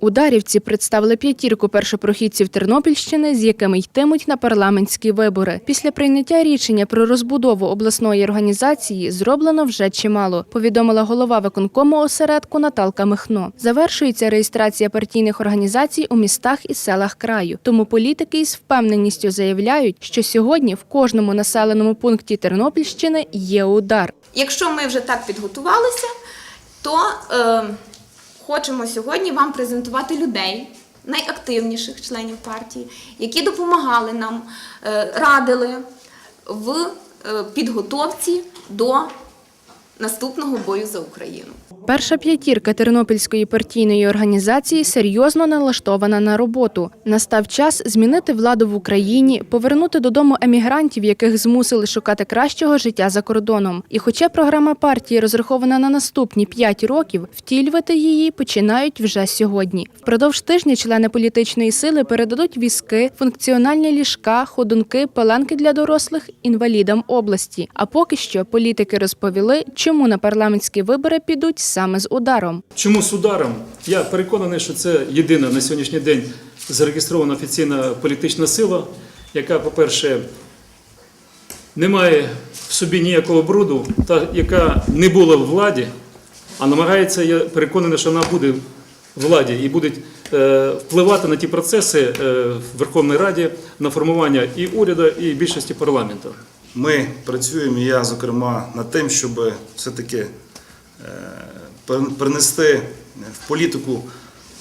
Ударівці представили п'ятірку першопрохідців Тернопільщини, з якими йтимуть на парламентські вибори. Після прийняття рішення про розбудову обласної організації зроблено вже чимало. Повідомила голова виконкому осередку Наталка Михно. Завершується реєстрація партійних організацій у містах і селах краю. Тому політики із впевненістю заявляють, що сьогодні в кожному населеному пункті Тернопільщини є удар. Якщо ми вже так підготувалися, то е, хочемо сьогодні вам презентувати людей, найактивніших членів партії, які допомагали нам, е, радили в е, підготовці до наступного бою за Україну. Перша п'ятірка Тернопільської партійної організації серйозно налаштована на роботу. Настав час змінити владу в Україні, повернути додому емігрантів, яких змусили шукати кращого життя за кордоном. І хоча програма партії розрахована на наступні п'ять років, втілювати її починають вже сьогодні. Впродовж тижня члени політичної сили передадуть візки, функціональні ліжка, ходунки, пеленки для дорослих інвалідам області. А поки що політики розповіли, чому на парламентські вибори підуть саме з ударом. Чому з ударом? Я переконаний, що це єдина на сьогоднішній день зареєстрована офіційна політична сила, яка, по-перше, не має в собі ніякого бруду, та яка не була в владі, а намагається, я переконаний, що вона буде в владі і буде впливати на ті процеси е, в Верховній Раді на формування і уряду, і більшості парламенту. Ми працюємо, і я, зокрема, над тим, щоб все-таки е, принести в політику,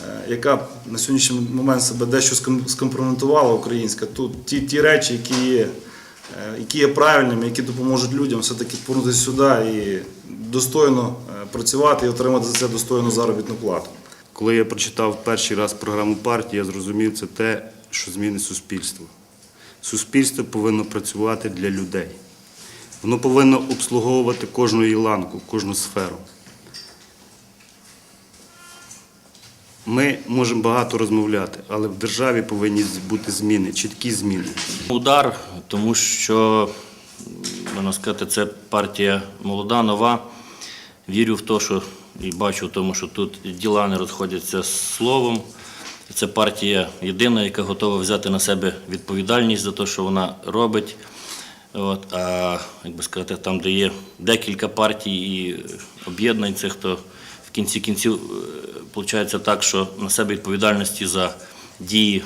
е, яка на сьогоднішній момент себе дещо ском- скомпрометувала українська, тут ті, ті речі, які є, е, які є правильними, які допоможуть людям все-таки повернутися сюди і достойно працювати і отримати за це достойну заробітну плату. Коли я прочитав перший раз програму партії, я зрозумів це те, що змінить суспільство. Суспільство повинно працювати для людей. Воно повинно обслуговувати кожну її ланку, кожну сферу. Ми можемо багато розмовляти, але в державі повинні бути зміни, чіткі зміни. Удар, тому що, можна сказати, це партія молода, нова. Вірю в те, що і бачу в тому, що тут діла не розходяться з словом. Це партія єдина, яка готова взяти на себе відповідальність за те, що вона робить. От, а як би сказати, там, де є декілька партій і об'єднань цих, то в кінці кінців виходить так, що на себе відповідальності за дії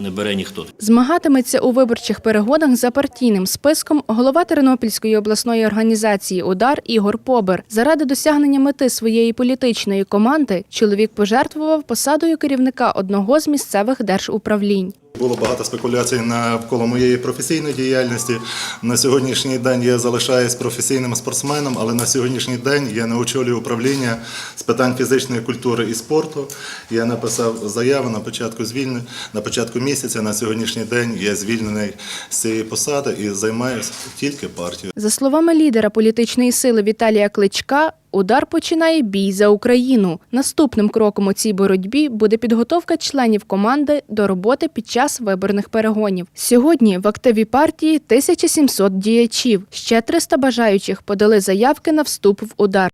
не бере ніхто. Змагатиметься у виборчих перегонах за партійним списком голова Тернопільської обласної організації Удар Ігор Побер. Заради досягнення мети своєї політичної команди чоловік пожертвував посадою керівника одного з місцевих держуправлінь. Було багато спекуляцій навколо моєї професійної діяльності. На сьогоднішній день я залишаюсь професійним спортсменом, але на сьогоднішній день я не очолюю управління з питань фізичної культури і спорту. Я написав заяву на початку звільнення, на початку місяця. На сьогоднішній день я звільнений з цієї посади і займаюся тільки партією. За словами лідера політичної сили Віталія Кличка, удар починає бій за Україну. Наступним кроком у цій боротьбі буде підготовка членів команди до роботи під час виборних перегонів. Сьогодні в активі партії 1700 діячів. Ще 300 бажаючих подали заявки на вступ в удар.